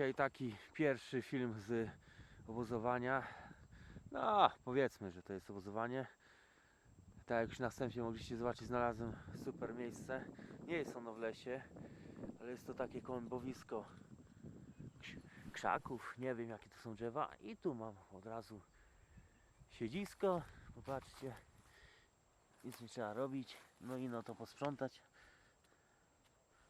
Dzisiaj taki pierwszy film z obozowania. No, powiedzmy, że to jest obozowanie. Tak jak już na wstępie mogliście zobaczyć, znalazłem super miejsce. Nie jest ono w lesie, ale jest to takie kłębowisko krz- krzaków. Nie wiem jakie to są drzewa. I tu mam od razu siedzisko. Popatrzcie. Nic nie trzeba robić. No i no to posprzątać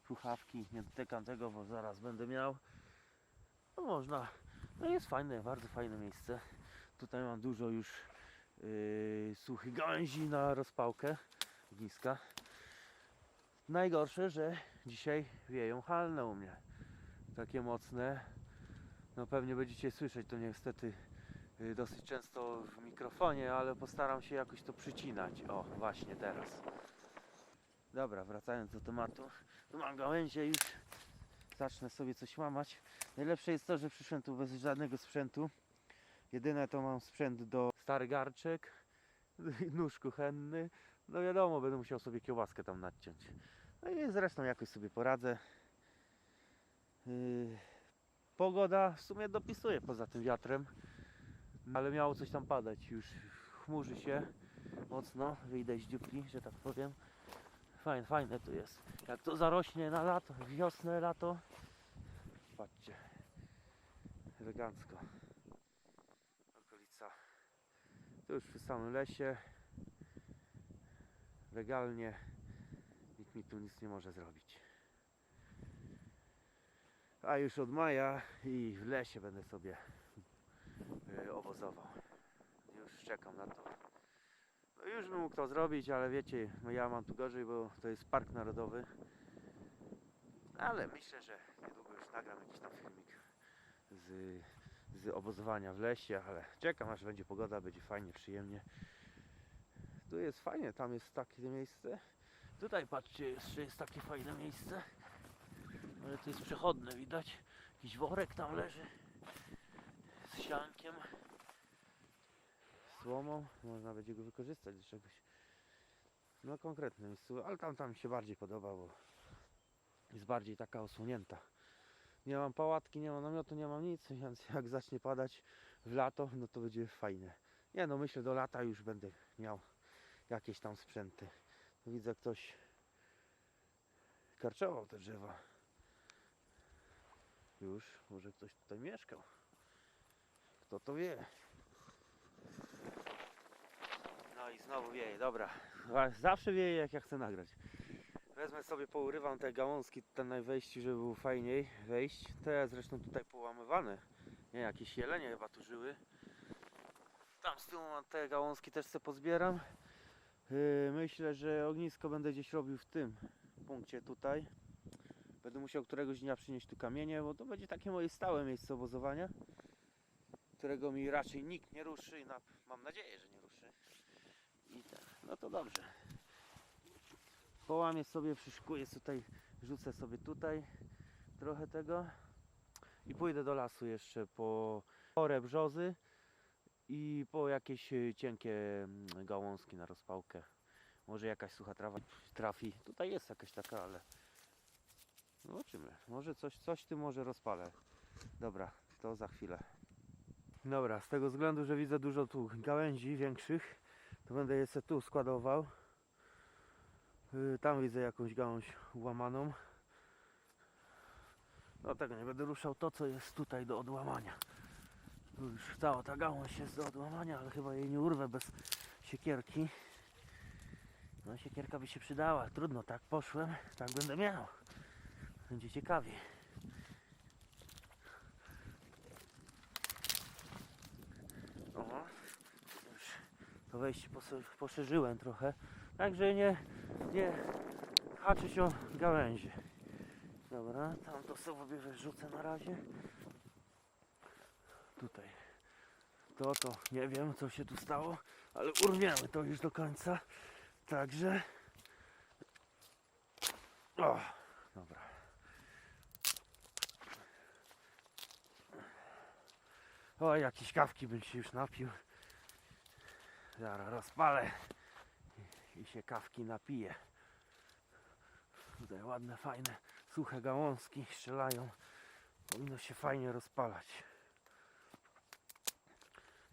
słuchawki, nie dotykam tego, bo zaraz będę miał. No można. No jest fajne, bardzo fajne miejsce. Tutaj mam dużo już yy, suchych gałęzi na rozpałkę ogniska. Najgorsze, że dzisiaj wieją halne u mnie. Takie mocne. No pewnie będziecie słyszeć to niestety yy, dosyć często w mikrofonie, ale postaram się jakoś to przycinać. O, właśnie teraz. Dobra, wracając do tematu. Tu mam gałęzie już. Zacznę sobie coś łamać. Najlepsze jest to, że przyszłem tu bez żadnego sprzętu. Jedyne to mam sprzęt do stary garczek, nóż kuchenny. No wiadomo, będę musiał sobie kiełbaskę tam nadciąć. No i zresztą jakoś sobie poradzę. Yy, Pogoda w sumie dopisuje poza tym wiatrem, ale miało coś tam padać. Już chmurzy się mocno, wyjdę z dziupli, że tak powiem. Fajne, fajne tu jest. Jak to zarośnie na lato, wiosnę, lato. Patrzcie. Elegancko. Okolica. Tu już przy samym lesie. Legalnie. Nikt mi tu nic nie może zrobić. A już od maja i w lesie będę sobie y, obozował. Już czekam na to. No już bym mógł to zrobić, ale wiecie, no ja mam tu gorzej, bo to jest park narodowy. Ale myślę, że niedługo już nagram jakiś tam filmik z, z obozowania w lesie, ale czekam aż będzie pogoda, będzie fajnie, przyjemnie. Tu jest fajnie, tam jest takie miejsce. Tutaj patrzcie, jeszcze jest takie fajne miejsce. Ale to jest przechodne, widać. Jakiś worek tam leży z siankiem słomą, można będzie go wykorzystać do czegoś. No konkretne miejsce, ale tam, tam mi się bardziej podoba, bo jest bardziej taka osłonięta. Nie mam pałatki, nie mam namiotu, nie mam nic, więc jak zacznie padać w lato, no to będzie fajne. Nie no, myślę do lata już będę miał jakieś tam sprzęty. Widzę ktoś karczował te drzewa. Już, może ktoś tutaj mieszkał. Kto to wie? I znowu wieje, dobra. Zawsze wieje jak ja chcę nagrać. Wezmę sobie, pourywam te gałązki tutaj na wejściu, żeby było fajniej wejść. Te zresztą tutaj połamywane. Nie, jakieś jelenie chyba tu żyły. Tam z tyłu te gałązki też sobie pozbieram. Yy, myślę, że ognisko będę gdzieś robił w tym punkcie tutaj. Będę musiał któregoś dnia przynieść tu kamienie, bo to będzie takie moje stałe miejsce obozowania którego mi raczej nikt nie ruszy i na, mam nadzieję, że nie no to dobrze. Połamię sobie, przyszykuję tutaj, rzucę sobie tutaj trochę tego i pójdę do lasu jeszcze po porę brzozy i po jakieś y, cienkie mm, gałązki na rozpałkę. Może jakaś sucha trawa trafi. Tutaj jest jakaś taka, ale zobaczymy. Może coś, coś tym może rozpalę. Dobra, to za chwilę. Dobra, z tego względu, że widzę dużo tu gałęzi większych, to będę je se tu składował. Yy, Tam widzę jakąś gałąź łamaną. No tego nie będę ruszał to, co jest tutaj do odłamania. Już cała ta gałąź jest do odłamania, ale chyba jej nie urwę bez siekierki. No siekierka by się przydała, trudno, tak poszłem, tak będę miał. Będzie ciekawie. O, już to wejście pos- poszerzyłem trochę, także nie, nie haczy się o gałęzie. Dobra, tam to sobie wyrzucę na razie. Tutaj. To, to nie wiem co się tu stało, ale urwiemy to już do końca. Także. O, dobra. O, jakieś kawki bym się już napił. Zaraz rozpalę i, się kawki napiję. Tutaj ładne, fajne suche gałązki strzelają. Powinno się fajnie rozpalać.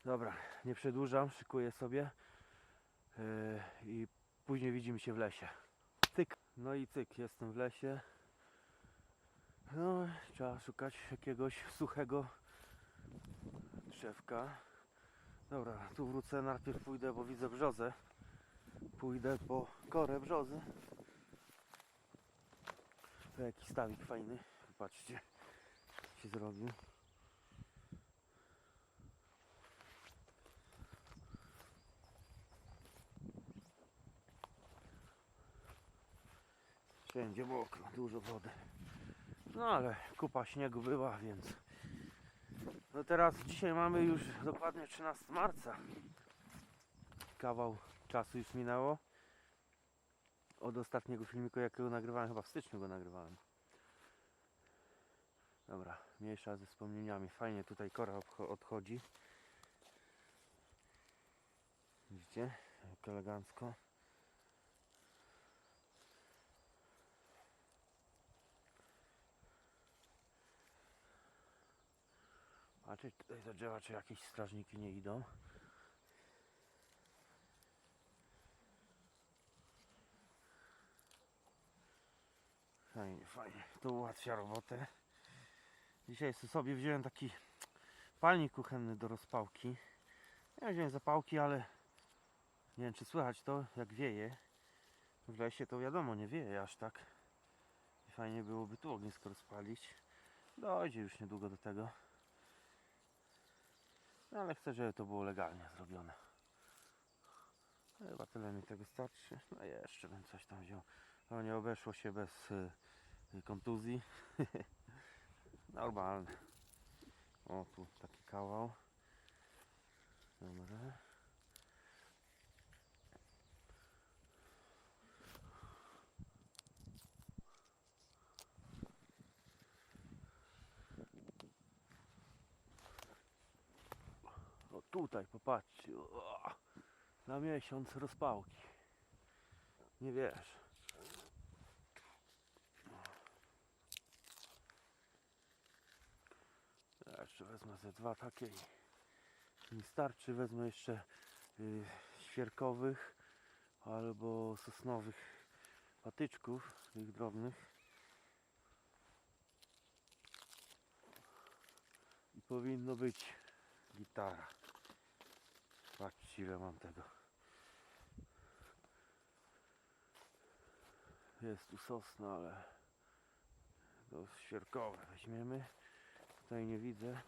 Dobra, nie przedłużam, szykuję sobie yy, i później widzimy się w lesie. Cyk. No i cyk, jestem w lesie. No, trzeba szukać jakiegoś suchego drzewka. Dobra, tu wrócę, najpierw pójdę, bo widzę brzozę. Pójdę po korę brzozy. To jakiś stawik fajny. Patrzcie, się zrobił. Wszędzie mokro, dużo wody. No ale kupa śniegu była, więc... No teraz, dzisiaj mamy już dokładnie 13 marca. Kawał czasu już minęło. Od ostatniego filmiku, jakiego nagrywałem, chyba w styczniu go nagrywałem. Dobra, mniejsza ze wspomnieniami. Fajnie tutaj kora odchodzi. Widzicie? Jak elegancko. Patrzeć tutaj za drzewa, czy jakieś strażniki nie idą. Fajnie, fajnie. To ułatwia robotę. Dzisiaj sobie wziąłem taki palnik kuchenny do rozpałki. Ja wziąłem zapałki, ale nie wiem czy słychać to, jak wieje. W lesie to wiadomo, nie wieje aż tak. Fajnie byłoby tu ognisko rozpalić. Dojdzie już niedługo do tego. Ale chcę, żeby to było legalnie zrobione. Chyba tyle mi tego starczy. No jeszcze bym coś tam wziął. No nie obeszło się bez y, y, kontuzji. Normalne. O, tu taki kawał. Dobra. O tutaj, popatrzcie. Na miesiąc rozpałki. Nie wiesz. Jeszcze wezmę ze dwa takie i mi starczy. Wezmę jeszcze y, świerkowych albo sosnowych patyczków, tych drobnych. I powinno być gitara. Ile mam tego. Jest tu sosna, ale to świerkowe weźmiemy. Tutaj nie widzę.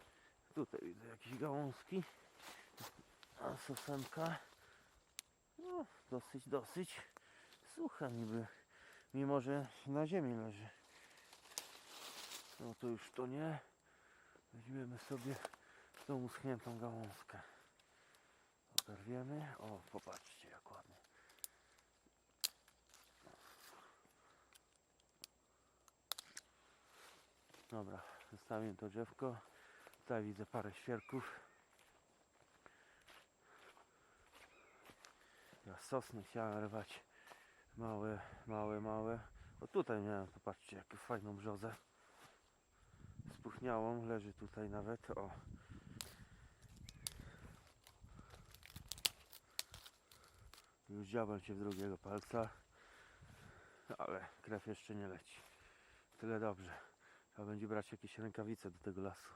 Tutaj widzę jakieś gałązki. A sosemka. No, dosyć, dosyć sucha niby. Mimo, że na ziemi leży. No to już to nie. Weźmiemy sobie tą uschniętą gałązkę. Oberwiemy. O, popatrzcie jak ładnie. Dobra, zostawię to drzewko. Tutaj widzę parę świerków. Ja sosny chciałem rwać. Małe, małe, małe. O tutaj miałem, popatrzcie, jaką fajną brzozę. Spuchniałą, leży tutaj nawet. O. Już dziabel się w drugiego palca. Ale krew jeszcze nie leci. Tyle dobrze. Trzeba będzie brać jakieś rękawice do tego lasu.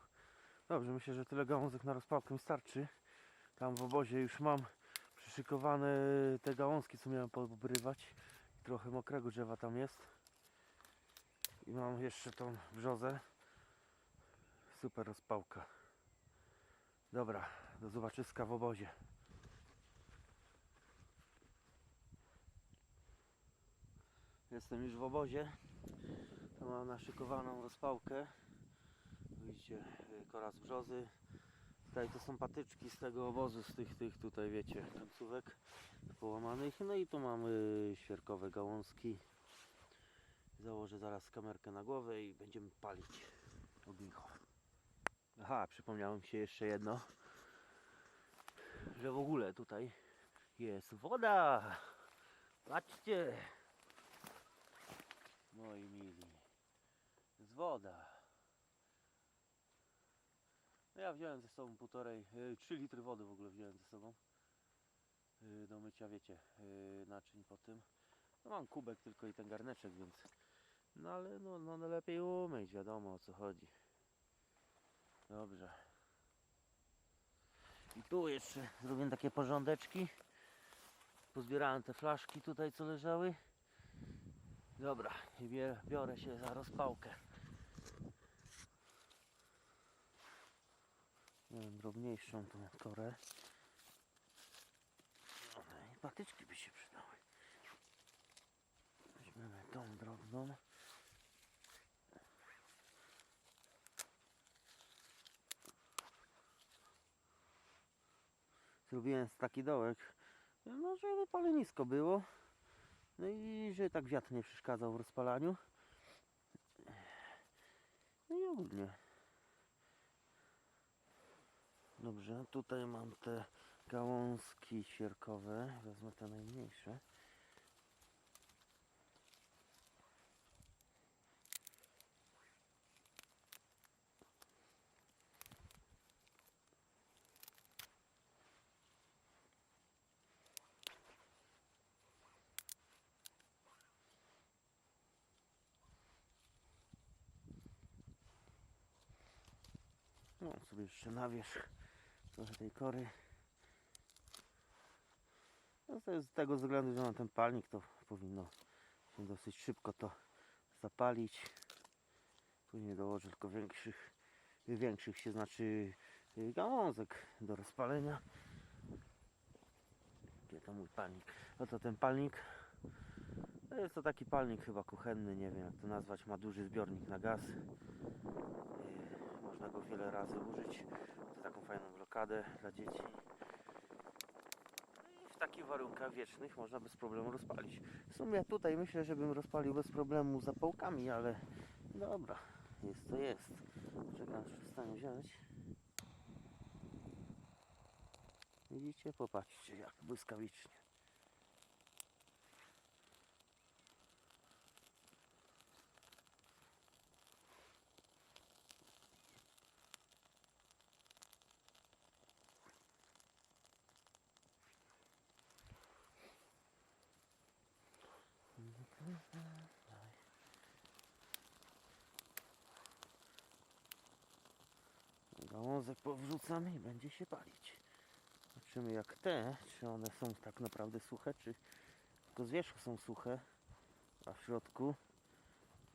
Dobrze, myślę, że tyle gałązek na rozpałkę mi starczy. Tam w obozie już mam przyszykowane te gałązki, co miałem pobrywać. Trochę mokrego drzewa tam jest. I mam jeszcze tą brzozę. Super rozpałka. Dobra, do zobaczyska w obozie. Jestem już w obozie. To mam naszykowaną rozpałkę. Widzicie, y, kora z brzozy. Tutaj to są patyczki z tego obozu, z tych, tych tutaj wiecie, końcówek połamanych. No i tu mamy świerkowe gałązki. Założę zaraz kamerkę na głowę i będziemy palić ognicho. Aha, przypomniało mi się jeszcze jedno, że w ogóle tutaj jest woda. Patrzcie, moi mili. jest woda. No ja wziąłem ze sobą półtorej, y, 3 litry wody w ogóle wziąłem ze sobą. y, Do mycia, wiecie, y, naczyń po tym. No mam kubek tylko i ten garneczek, więc... No ale no, no, no lepiej umyć, wiadomo o co chodzi. Dobrze. I tu jeszcze zrobię takie porządeczki. Pozbierałem te flaszki tutaj, co leżały. Dobra, biorę się za rozpałkę. Drobniejszą tą korę. Patyczki by się przydały. Weźmiemy tą drobną. Zrobiłem taki dołek, no żeby palenisko było. No i że tak wiatr nie przeszkadzał w rozpalaniu. No i ogólnie. Dobrze, tutaj mam te gałązki świerkowe. Wezmę te najmniejsze. No sobie jeszcze na wierzch trochę tej kory. No z tego względu, że mam ten palnik, to powinno się dosyć szybko to zapalić. Później dołożę tylko większych, większych się znaczy y, gałązek do rozpalenia. Gdzie to mój palnik? Oto ten palnik. Jest to taki palnik chyba kuchenny, nie wiem jak to nazwać. Ma duży zbiornik na gaz. Można go wiele razy użyć. To taką fajną blokadę dla dzieci. No i w takich warunkach wiecznych można bez problemu rozpalić. W sumie tutaj myślę, że bym rozpalił bez problemu zapałkami, ale dobra, jest to jest. Czekam, aż przestanie wziąć. Widzicie? Popatrzcie jak błyskawicznie. Gałązek powrzucamy i będzie się palić. Zobaczymy jak te, czy one są tak naprawdę suche, czy tylko z wierzchu są suche, a w środku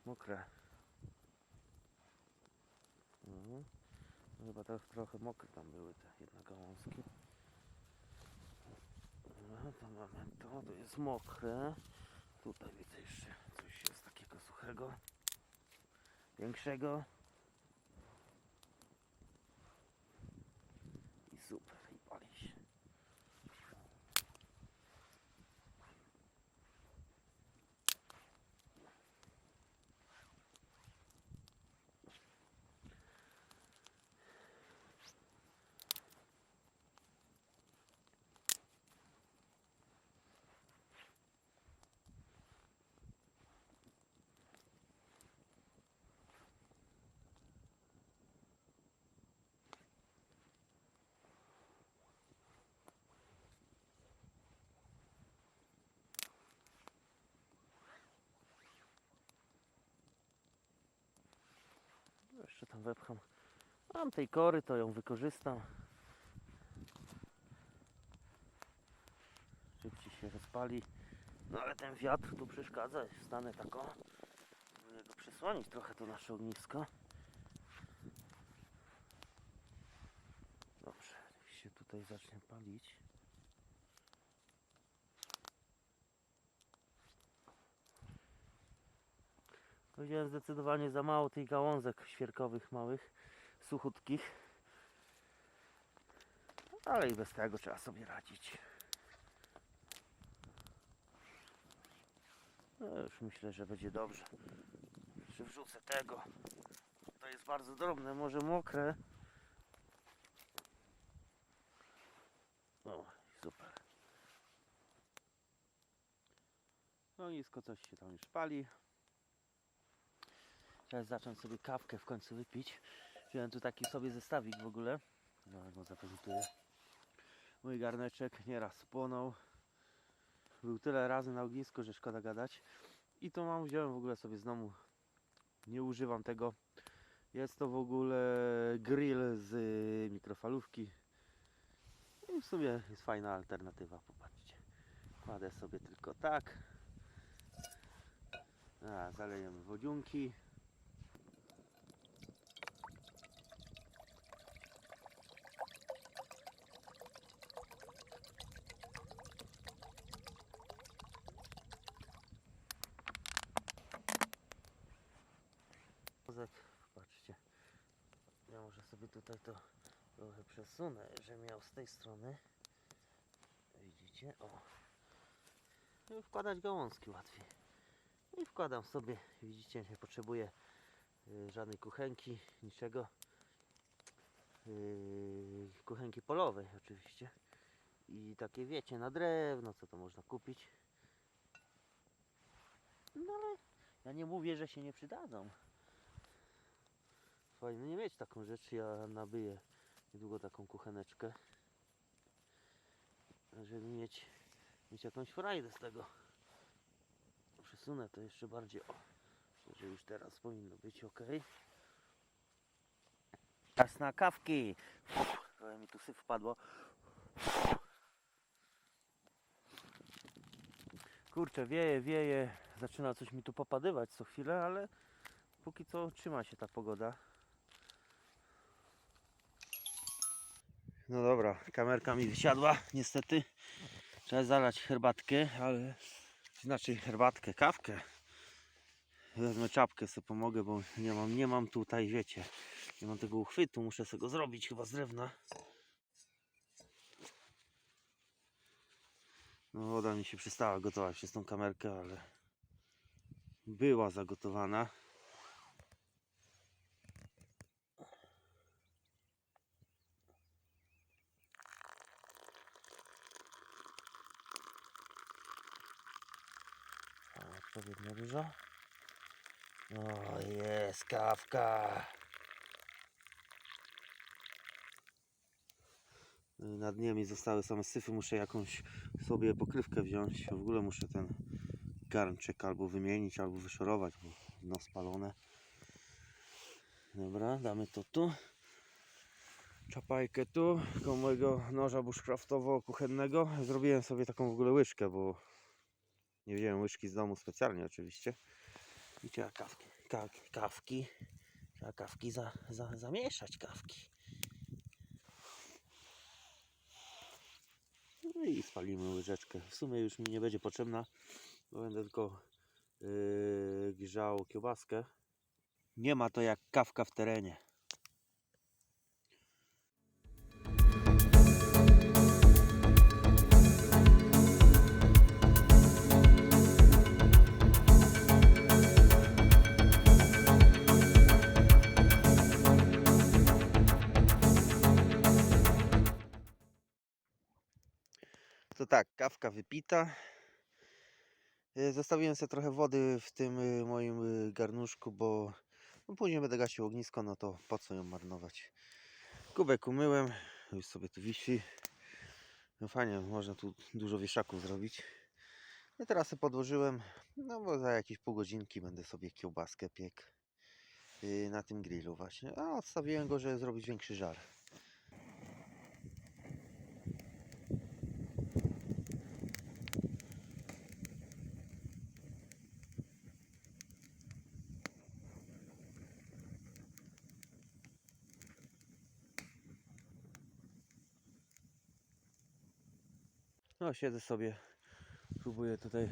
mokre. Mhm. Chyba trochę mokre tam były te jedne gałązki. No to mamy to, to jest mokre. Tutaj widzę jeszcze coś jest takiego suchego. Większego. I super, i pali się. Jeszcze tam wepcham. Mam tej kory, to ją wykorzystam. Szybciej się rozpali. No ale ten wiatr tu przeszkadza. Stanę taką. Próbuję go przysłonić trochę to nasze ognisko. Dobrze, się tutaj zacznie palić. Powiedziałem zdecydowanie za mało tych gałązek świerkowych małych, suchutkich. Ale i bez tego trzeba sobie radzić. No już myślę, że będzie dobrze. Jeszcze wrzucę tego. To jest bardzo drobne, może mokre. O, super. No nisko coś się tam już pali. Trzeba zacząć sobie kawkę w końcu wypić. Wziąłem tu taki sobie zestawik w ogóle. No, go zaprezentuję. Mój garneczek nieraz spłonął. Był tyle razy na ognisku, że szkoda gadać. I to mam, wziąłem w ogóle sobie znowu. Nie używam tego. Jest to w ogóle grill z y, mikrofalówki. I w sumie jest fajna alternatywa, popatrzcie. Kładę sobie tylko tak. A, zalejemy wodziunki. Wózek, Patrzcie. Ja może sobie tutaj to trochę przesunę, że miał z tej strony. Widzicie? O. I wkładać gałązki łatwiej. I wkładam sobie, widzicie, nie potrzebuję y, żadnej kuchenki, niczego. Yy, kuchenki polowej oczywiście. I takie wiecie, na drewno, co to można kupić. No ale ja nie mówię, że się nie przydadzą. Fajnie nie mieć taką rzecz, ja nabyję niedługo taką kucheneczkę. Żeby mieć, mieć jakąś frajdę z tego. Przesunę to jeszcze bardziej. O, że już teraz powinno być ok. Czas na kawki. Trochę mi tu syf wpadło. Kurczę, wieje, wieje. Zaczyna coś mi tu popadywać co chwilę, ale póki co trzyma się ta pogoda. No dobra, kamerka mi wysiadła, niestety. Trzeba zalać herbatkę, ale znaczy herbatkę, kawkę. Wezmę czapkę, sobie pomogę, bo nie mam, nie mam tutaj, wiecie, nie mam tego uchwytu, muszę sobie go zrobić chyba z drewna. No woda mi się przestała gotować przez tą kamerkę, ale była zagotowana. A, Odpowiednio dużo. O, jest kawka. Y, Na dnie mi zostały same syfy, muszę jakąś sobie pokrywkę wziąć. W ogóle muszę ten garnczek albo wymienić, albo wyszorować, bo dno spalone. Dobra, damy to tu. Czapajkę tu, koło mojego noża bushcraftowo-kuchennego. Zrobiłem sobie taką w ogóle łyżkę, bo nie wziąłem łyżki z domu specjalnie oczywiście. I trzeba kawki, ka, kawki, trzeba kawki za, za, zamieszać kawki. No i spalimy łyżeczkę. W sumie już mi nie będzie potrzebna, bo będę tylko yy, grzał kiełbaskę. Nie ma to jak kawka w terenie. Tak, kawka wypita. Y, Zostawiłem sobie trochę wody w tym y, moim y, garnuszku, bo no później będę gasił ognisko, no to po co ją marnować. Kubek umyłem, już sobie tu wisi. No fajnie, można tu dużo wieszaków zrobić. No teraz sobie podłożyłem, no bo za jakieś pół godzinki będę sobie kiełbaskę piekł y, na tym grillu właśnie. A odstawiłem go, żeby zrobić większy żar. No siedzę sobie, próbuję tutaj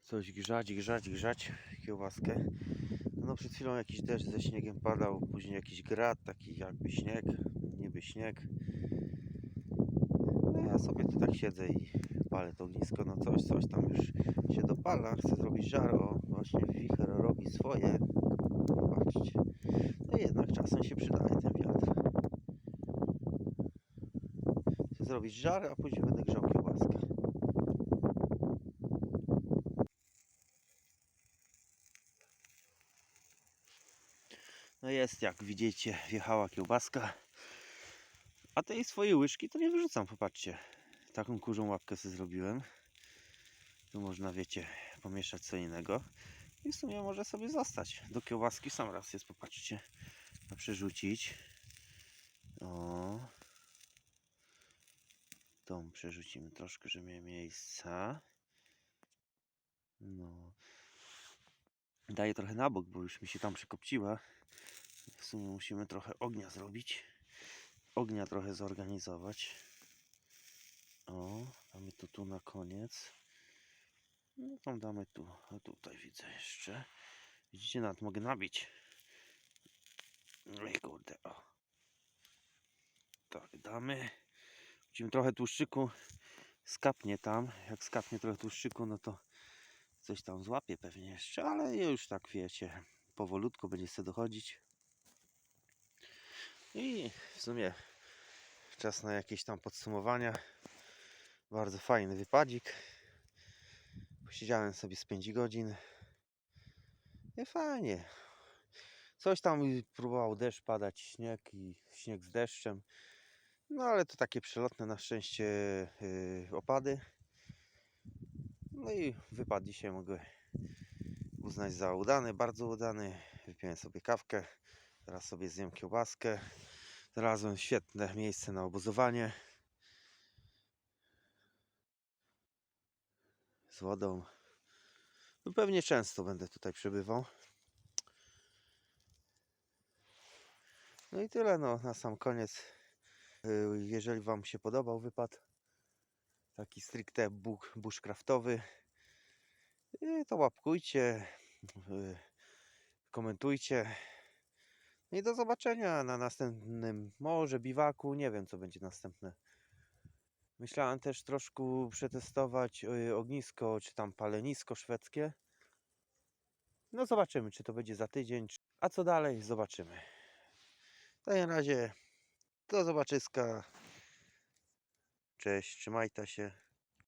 coś grzać, grzać, grzać kiełbaskę. No przed chwilą jakiś deszcz ze śniegiem padał, później jakiś grad, taki jakby śnieg, niby śnieg. No ja sobie tu tak siedzę i palę to ognisko, no coś, coś tam już się dopala, chcę zrobić żar, o właśnie wicher robi swoje. Patrzcie. No jednak czasem się przydaje ten wiatr. Chcę zrobić żar, a później będę grzał kiełbaskę. jest, jak widzicie, wjechała kiełbaska. A tej swojej łyżki to nie wyrzucam, popatrzcie. Taką kurzą łapkę sobie zrobiłem. Tu można, wiecie, pomieszać co innego. I w sumie może sobie zostać. Do kiełbaski sam raz jest, popatrzcie. A przerzucić. O. Tą przerzucimy troszkę, żeby mieć miejsca. No. Daję trochę na bok, bo już mi się tam przekopciła. W sumie musimy trochę ognia zrobić. Ognia trochę zorganizować. O, damy to tu na koniec. No tam damy tu, a tutaj widzę jeszcze. Widzicie, nawet mogę nabić. No i kurde, o. Tak, damy. Musimy trochę tłuszczyku skapnie tam. Jak skapnie trochę tłuszczyku, no to coś tam złapie pewnie jeszcze, ale już tak wiecie, powolutku będzie chce dochodzić. I w sumie czas na jakieś tam podsumowania. Bardzo fajny wypadzik. Posiedziałem sobie z 5 godzin. I fajnie. Coś tam próbował deszcz padać, śnieg i śnieg z deszczem. No ale to takie przelotne na szczęście yy, opady. No i wypad dzisiaj mogę uznać za udany, bardzo udany. Wypiłem sobie kawkę, teraz sobie zjem kiełbaskę. Znalazłem świetne miejsce na obozowanie. Z wodą. No pewnie często będę tutaj przebywał. No i tyle no, na sam koniec. Yy, Jeżeli Wam się podobał wypad, taki stricte bu- bushcraftowy, yy, to łapkujcie, yy, komentujcie. No I do zobaczenia na następnym może biwaku. Nie wiem, co będzie następne. Myślałem też troszkę przetestować ognisko, czy tam palenisko szwedzkie. No zobaczymy, czy to będzie za tydzień. A co dalej? Zobaczymy. W takim razie do zobaczyska. Cześć, trzymajcie się.